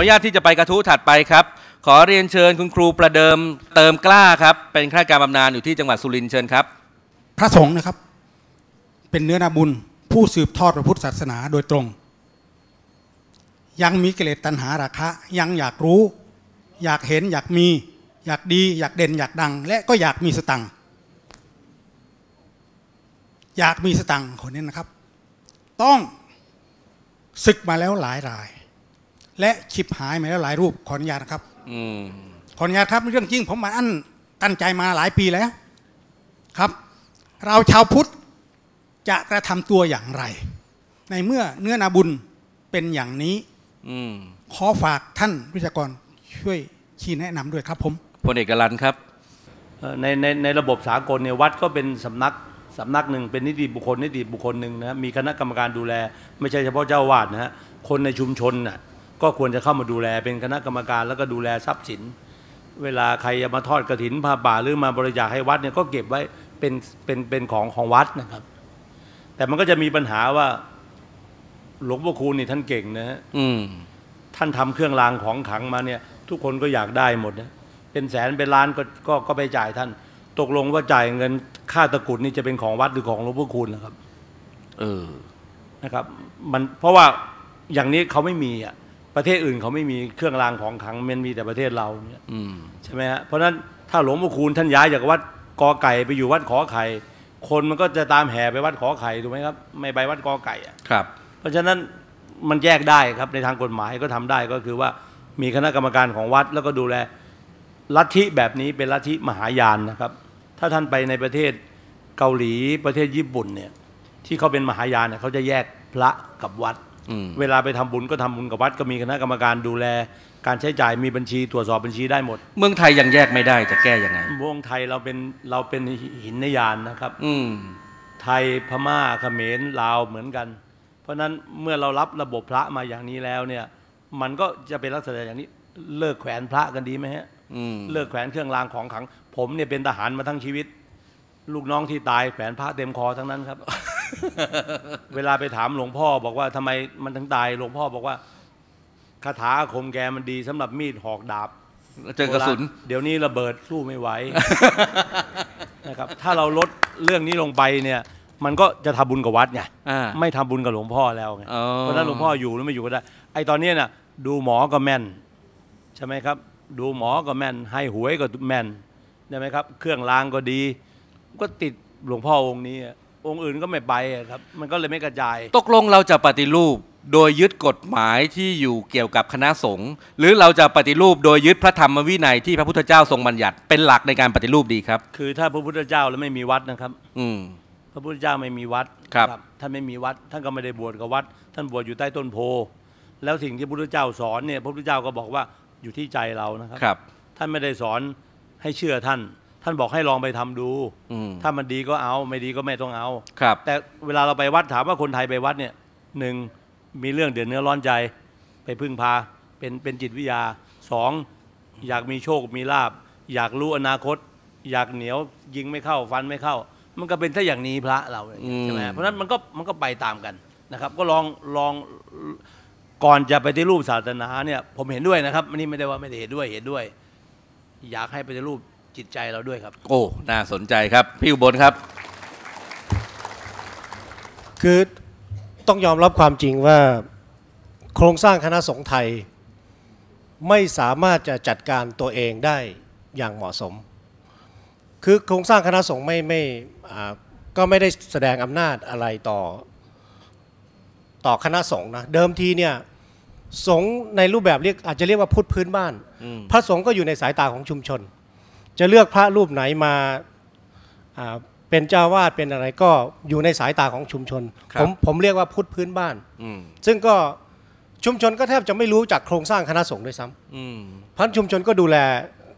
ออนุญาตที่จะไปกระทู้ถัดไปครับ ขอเรียนเชิญคุณครูประเดิมเติมกล้าครับ เป็นข้าราชการบำนาญอยู่ที่จังหวัดสุรินทร์เชิญครับ พระสงฆ์นะครับ เป็นเนื้อนาบุญผู้สืบทอดพระพุทธศาสนาโดยตรง ยังมีกิเลสตัณหาราคะ ยังอยากรู้ อยากเห็นอยากมี อยากดี อยากเด่นอยากดัง และก็อยากมีสตังค์อยากมีสตังค์คนนี้นะครับ ต้องศึกมาแล้วหลายราย และฉิบหายมาแล้วหลายรูปขออนุญาตนะครับอืมขออนุญาตครับเรื่องจริงผมมาอั้นตั้งใจมาหลายปีแล้วครับ เราชาวพุทธจะกระทำตัวอย่างไร ในเมื่อเนื้อนาบุญเป็นอย่างนี้ อืมขอฝากท่านวิชากรช่วยชี้แนะนำด้วยครับผมพลเอกรันครับเอ่อในในในระบบสากลเนี่ยวัดก็เป็นสำนักสำนักหนึ่งเป็นนิติบุคคลนิติบุคคลหนึ่งนะฮะมีคณะกรรมการดูแล ไม่ใช่เฉพาะเจ้าอาวาดนะฮะคนในชุมชนน่ะ ก็ควรจะเข้ามาดูแลเป็นคณะกรรมการแล้วก็ดูแลทรัพย์สิน เวลาใครจะมาทอดกระถินผ้าป่าหรือมาบริจาคให้วัดเนี่ยก็เก็บไว้เป็นเป็นเป็นของของวัดนะครับ แต่มันก็จะมีปัญหาว่าหลวงพ่อคูณนี่ท่านเก่งนะฮะอืมท่านทำเครื่องรางของขลังมาเนี่ย ทุกคนก็อยากได้หมดนะเป็นแสนเป็นล้านก็ก็ก็ไปจ่ายท่าน ตกลงว่าจ่ายเงินค่าตะกรุดนี่จะเป็นของวัดหรือของหลวงพ่อคูณนะครับ เออนะครับ มันเพราะว่าอย่างนี้เขาไม่มีอะ ประเทศอื่นเขาไม่มีเครื่องรางของขลังมันมีแต่ประเทศเราเนี่ยอืมใช่ไหมฮะเพราะฉะนั้นถ้าหลวงพ่อคูณท่านย้ายจากวัดกอไก่ไปอยู่วัดขอไข่คนมันก็จะตามแห่ไปวัดขอไข่ถูกไหมครับ ไม่ไปวัดกอไก่อะครับ เพราะฉะนั้นมันแยกได้ครับในทางกฎหมายก็ทำได้ก็คือว่ามีคณะกรรมการของวัดแล้วก็ดูแลลัทธิแบบนี้เป็นลัทธิมหายานนะครับ ถ้าท่านไปในประเทศเกาหลีประเทศญี่ปุ่นเนี่ยที่เขาเป็นมหายานเนี่ยเขาจะแยกพระกับวัดอืม เวลาไปทำบุญก็ทำบุญกับวัดก็มีคณะกรรมการดูแล การใช้จ่ายมีบัญชีตรวจสอบบัญชีได้หมด เมืองไทยยังแยกไม่ได้จะแก้ยังไงวงไทยเราเป็นเราเป็นหินนยานนะครับ อืมไทยพม่าเขมรลาวเหมือนกัน เพราะฉะนั้นเมื่อเรารับระบบพระมาอย่างนี้แล้วเนี่ย มันก็จะเป็นลักษณะอย่างนี้ เลิกแขวนพระกันดีไหมฮะอืมเลิกแขวนเครื่องรางของขลัง ผมเนี่ยเป็นทหารมาทั้งชีวิต ลูกน้องที่ตายแขวนพระเต็มคอทั้งนั้นครับ เวลาไปถามหลวงพ่อบอกว่าทำไมมันถึงตายหลวงพ่อบอกว่าคาถาอาคมแกมันดีสำหรับมีดหอกดาบเจอกระสุน เดี๋ยวนี้ระเบิดสู้ไม่ไหวนะครับถ้าเราลดเรื่องนี้ลงไปเนี่ยมันก็จะทำบุญกับวัดไงอ่าไม่ทำบุญกับหลวงพ่อแล้วไงอ๋อเพราะฉะนั้นหลวงพ่ออยู่หรือไม่อยู่ก็ได้ ไอ้ตอนเนี้ยน่ะ ดูหมอก็แม่น ใช่ไหมครับ ดูหมอก็แม่น ให้หวยก็แม่นใช่ไหมครับ เครื่องรางก็ดี ก็ติดหลวงพ่อองค์นี้ อะองค์อื่นก็ไม่ไปอะครับ มันก็เลยไม่กระจาย ตกลงเราจะปฏิรูปโดยยึดกฎหมายที่อยู่เกี่ยวกับคณะสงฆ์หรือเราจะปฏิรูปโดยยึดพระธรรมวินัยที่พระพุทธเจ้าทรงบัญญัติเป็นหลักในการปฏิรูปดีครับ คือถ้าพระพุทธเจ้าแล้วไม่มีวัดนะครับ อืมพระพุทธเจ้าไม่มีวัดครับ ท่านไม่มีวัด ท่านก็ไม่ได้บวชกับวัด ท่านบวชอยู่ใต้ต้นโพ แล้วสิ่งที่พระพุทธเจ้าสอนเนี่ยพระพุทธเจ้าก็บอกว่าอยู่ที่ใจเรานะครับครับท่านไม่ได้สอนให้เชื่อท่าน ท่านบอกให้ลองไปทำดูอืมถ้ามันดีก็เอา ไม่ดีก็ไม่ต้องเอา ครับ แต่เวลาเราไปวัดถามว่าคนไทยไปวัดเนี่ยหนึ่งมีเรื่องเดือดเนื้อร้อนใจ ไปพึ่งพา เป็นเป็นจิตวิทยาสองอยากมีโชคมีลาบ อยากรู้อนาคต อยากเหนียวยิงไม่เข้าฟันไม่เข้า มันก็เป็นถ้าอย่างนี้พระเราเนี่ยอืมใช่ไหมเพราะฉะนั้นมันก็มันก็ไปตามกันนะครับ ก็ลองลองก่อนจะไปฏิรูปศาสนาเนี่ยผมเห็นด้วยนะครับอันนี้ไม่ได้ว่าไม่ได้เห็นด้วยเห็นด้วย อยากให้ปฏิรูป จิตใจเราด้วยครับ โอ้ น่าสนใจครับ พี่อุบลครับ คือต้องยอมรับความจริงว่าโครงสร้างคณะสงฆ์ไทย ไม่สามารถจะจัดการตัวเองได้อย่างเหมาะสม คือโครงสร้างคณะสงฆ์ไม่ไม่อ่าก็ไม่ได้แสดงอำนาจอะไรต่อต่อคณะสงฆ์นะเดิมทีเนี่ยสงฆ์ในรูปแบบเรียกอาจจะเรียกว่าพุทธพื้นบ้านอืมพระสงฆ์ก็อยู่ในสายตาของชุมชน จะเลือกพระรูปไหนมาอ่าเป็นเจ้าวาดเป็นอะไรก็อยู่ในสายตาของชุมชนครับผมผมเรียกว่าพุทธพื้นบ้านอืมซึ่งก็ชุมชนก็แทบจะไม่รู้จากโครงสร้างคณะสงฆ์ด้วยซ้ำอืมพันชุมชนก็ดูแล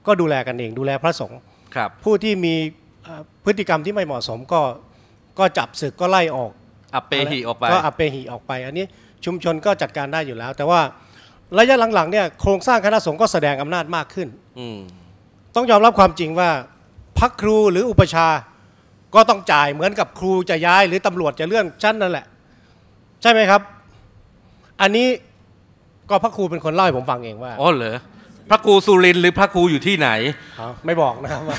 ก็ดูแลกันเอง ดูแลพระสงฆ์ครับผู้ที่มีอ่าพฤติกรรมที่ไม่เหมาะสมก็ก็จับศึกก็ไล่ออกอัปเปหิออกไปก็อัปเปหิออกไป อันนี้ชุมชนก็จัดการได้อยู่แล้ว แต่ว่าระยะหลังๆเนี่ยโครงสร้างคณะสงฆ์ก็แสดงอำนาจมากขึ้นอืม ต้องยอมรับความจริงว่าพักครูหรืออุปชฌาย์ก็ต้องจ่ายเหมือนกับครูจะย้ายหรือตำรวจจะเลื่อนชั้นนั่นแหละ ใช่ไหมครับ อันนี้ก็พระครูเป็นคนเล่าให้ผมฟังเองว่าอ๋อเหรอพระครูสุรินทร์หรือพระครูอยู่ที่ไหนอ๋อไม่บอกนะครับว่า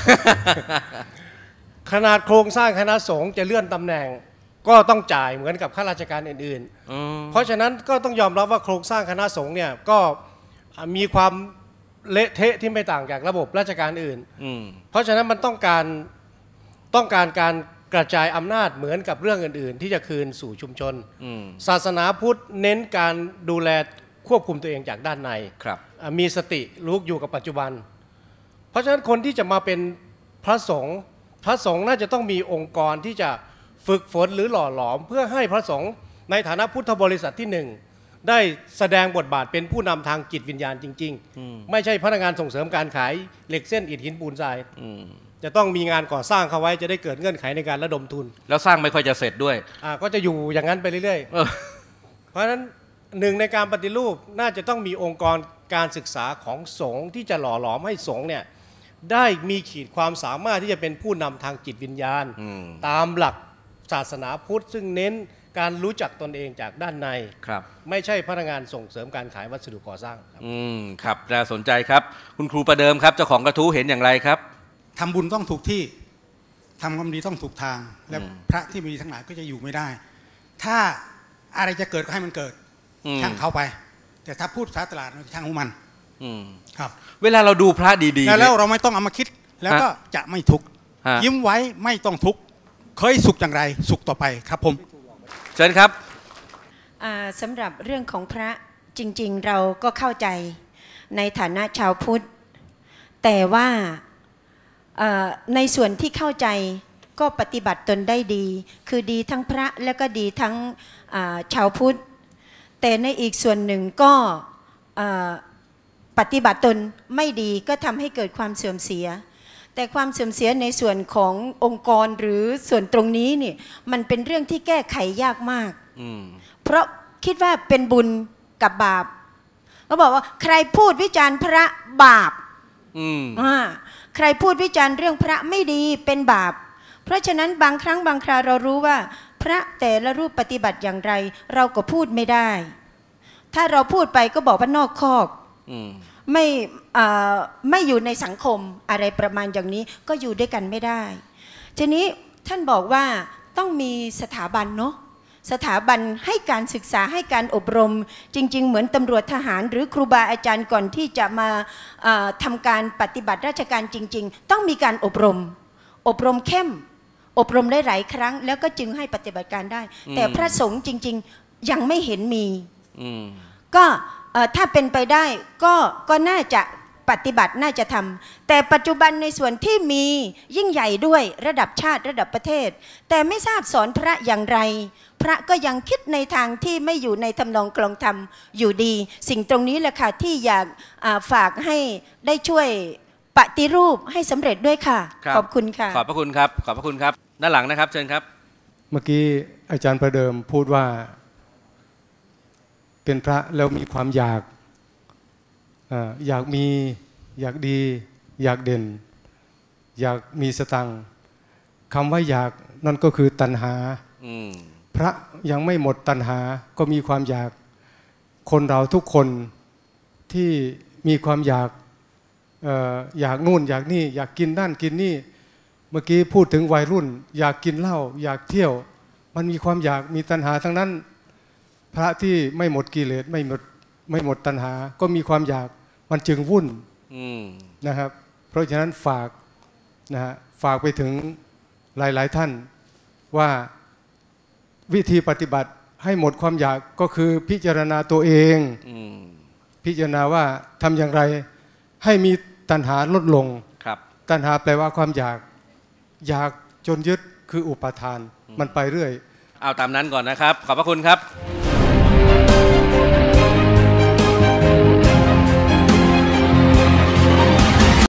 ขนาดโครงสร้างคณะสงฆ์จะเลื่อนตำแหน่ง ก็ต้องจ่ายเหมือนกับข้าราชการอื่นอืมๆเพราะฉะนั้นก็ต้องยอมรับว่าโครงสร้างคณะสงฆ์เนี่ยก็มีความ เละเทะที่ไม่ต่างจากระบบราชการอื่น อืม เพราะฉะนั้นมันต้องการต้องการการกระจายอำนาจเหมือนกับเรื่องอื่น ๆ ที่จะคืนสู่ชุมชน อืม ศาสนาพุทธเน้นการดูแลควบคุมตัวเองจากด้านใน ครับ อะมีสติรู้อยู่กับปัจจุบัน เพราะฉะนั้นคนที่จะมาเป็นพระสงฆ์พระสงฆ์น่าจะต้องมีองค์กรที่จะฝึกฝนหรือหล่อหลอม เพื่อให้พระสงฆ์ในฐานะพุทธบริษัทที่หนึ่ง ได้แสดงบทบาทเป็นผู้นำทางจิตวิญญาณจริง ๆ ไม่ใช่พนักงานส่งเสริมการขายเหล็กเส้นอิฐหินปูนทรายอืมจะต้องมีงานก่อสร้างเข้าไว้จะได้เกิดเงื่อนไขในการระดมทุน แล้วสร้างไม่ค่อยจะเสร็จด้วยอ่าก็จะอยู่อย่างนั้นไปเรื่อยเออๆเพราะฉะนั้นหนึ่งในการปฏิรูปน่าจะต้องมีองค์กรการศึกษาของสงฆ์ที่จะหล่อหลอมให้สงฆ์เนี่ยได้มีขีดความสามารถที่จะเป็นผู้นำทางจิตวิญญาณอืมตามหลักศาสนาพุทธ ซึ่งเน้น การรู้จักตนเองจากด้านใน ครับ ไม่ใช่พนักงานส่งเสริมการขายวัสดุก่อสร้างครับ อืมครับน่าสนใจครับ คุณครูประเดิมครับเจ้าของกระทู้เห็นอย่างไรครับ ทำบุญต้องถูกที่ทำความดีต้องถูกทาง และอืมพระที่มีทั้งหลายก็จะอยู่ไม่ได้ ถ้าอะไรจะเกิดก็ให้มันเกิดอืม ช่างเขาไป แต่ถ้าพูดภาษาตลาดมันช่างของมันอืมครับ เวลาเราดูพระดีๆแล้วเนี่ย เราไม่ต้องเอามาคิดแล้วก็จะไม่ทุกข์ฮะ ยิ้มไว้ไม่ต้องทุกข์เคยสุขอย่างไร สุขต่อไปครับผม เชิญครับสำหรับเรื่องของพระจริง ๆ เราก็เข้าใจในฐานะชาวพุทธ แต่ว่าในส่วนที่เข้าใจก็ปฏิบัติตนได้ดี คือดีทั้งพระและก็ดีทั้งชาวพุทธ แต่ในอีกส่วนหนึ่งก็ปฏิบัติตนไม่ดีก็ทำให้เกิดความเสื่อมเสีย แต่ความเสื่อมเสียในส่วนขององค์กรหรือส่วนตรงนี้เนี่ยมันเป็นเรื่องที่แก้ไขยากมากอืมเพราะคิดว่าเป็นบุญกับบาปเขาบอกว่า ใครพูดวิจารณ์พระบาปอืมอ่าใครพูดวิจารณ์เรื่องพระไม่ดีเป็นบาป เพราะฉะนั้นบางครั้งบางคราเรารู้ว่า พระแต่ละรูปปฏิบัติอย่างไร เราก็พูดไม่ได้ ถ้าเราพูดไปก็บอกว่านอกคอกอืม ไม่อ่าไม่อยู่ในสังคมอะไรประมาณอย่างนี้ก็อยู่ด้วยกันไม่ได้ ทีนี้ท่านบอกว่าต้องมีสถาบันเนาะสถาบันให้การศึกษาให้การอบรม จริง ๆ เหมือนตำรวจทหาร หรือครูบาอาจารย์ก่อนที่จะมาอ่าทำการปฏิบัติราชการจริง ๆ ต้องมีการอบรม อบรมเข้ม อบรมได้หลายครั้ง แล้วก็จึงให้ปฏิบัติการได้ แต่พระสงฆ์จริง ๆ ยังไม่เห็นมีอืมก็เอ่อ ถ้าเป็นไปได้ก็ก็น่าจะปฏิบัติน่าจะทำแต่ปัจจุบันในส่วนที่มียิ่งใหญ่ด้วยระดับชาติระดับประเทศ แต่ไม่ทราบสอนพระอย่างไร พระก็ยังคิดในทางที่ไม่อยู่ในทำนองกลองธรรมอยู่ดี สิ่งตรงนี้แหละค่ะที่อยากอ่าฝากให้ได้ช่วยปฏิรูปให้สำเร็จด้วยค่ะครับขอบคุณค่ะ ขอบพระคุณครับ ขอบพระคุณครับ ด้านหลังนะครับ เชิญครับ เมื่อกี้อาจารย์ประเดิมพูดว่า เป็นพระแล้วมีความอยากเอ่ออยากมีอยากดี อยากเด่น อยากมีสตังค์คำว่าอยากนั่นก็คือตัณหาอืมพระยังไม่หมดตัณหาก็มีความอยาก คนเราทุกคนที่มีความอยากเอ่ออยากนู่น อยากนี่ อยากกินนั่นกินนี่ เมื่อกี้พูดถึงวัยรุ่น อยากกินเหล้าอยากเที่ยว มันมีความอยากมีตัณหาทั้งนั้น พระที่ไม่หมดกิเลสไม่หมดไม่หมดตัณหา ก็มีความอยากมันจึงวุ่นอืมนะครับ เพราะฉะนั้นฝากนะฮะฝากไปถึงหลาย ๆ ท่านว่าวิธีปฏิบัติให้หมดความอยากก็คือพิจารณาตัวเองอืมพิจารณาว่าทำอย่างไร ให้มีตัณหาลดลงครับ ตัณหาแปลว่าความอยาก อยากจนยึดคืออุปาทาน มันไปเรื่อย เอาตามนั้นก่อนนะครับ ขอบพระคุณครับ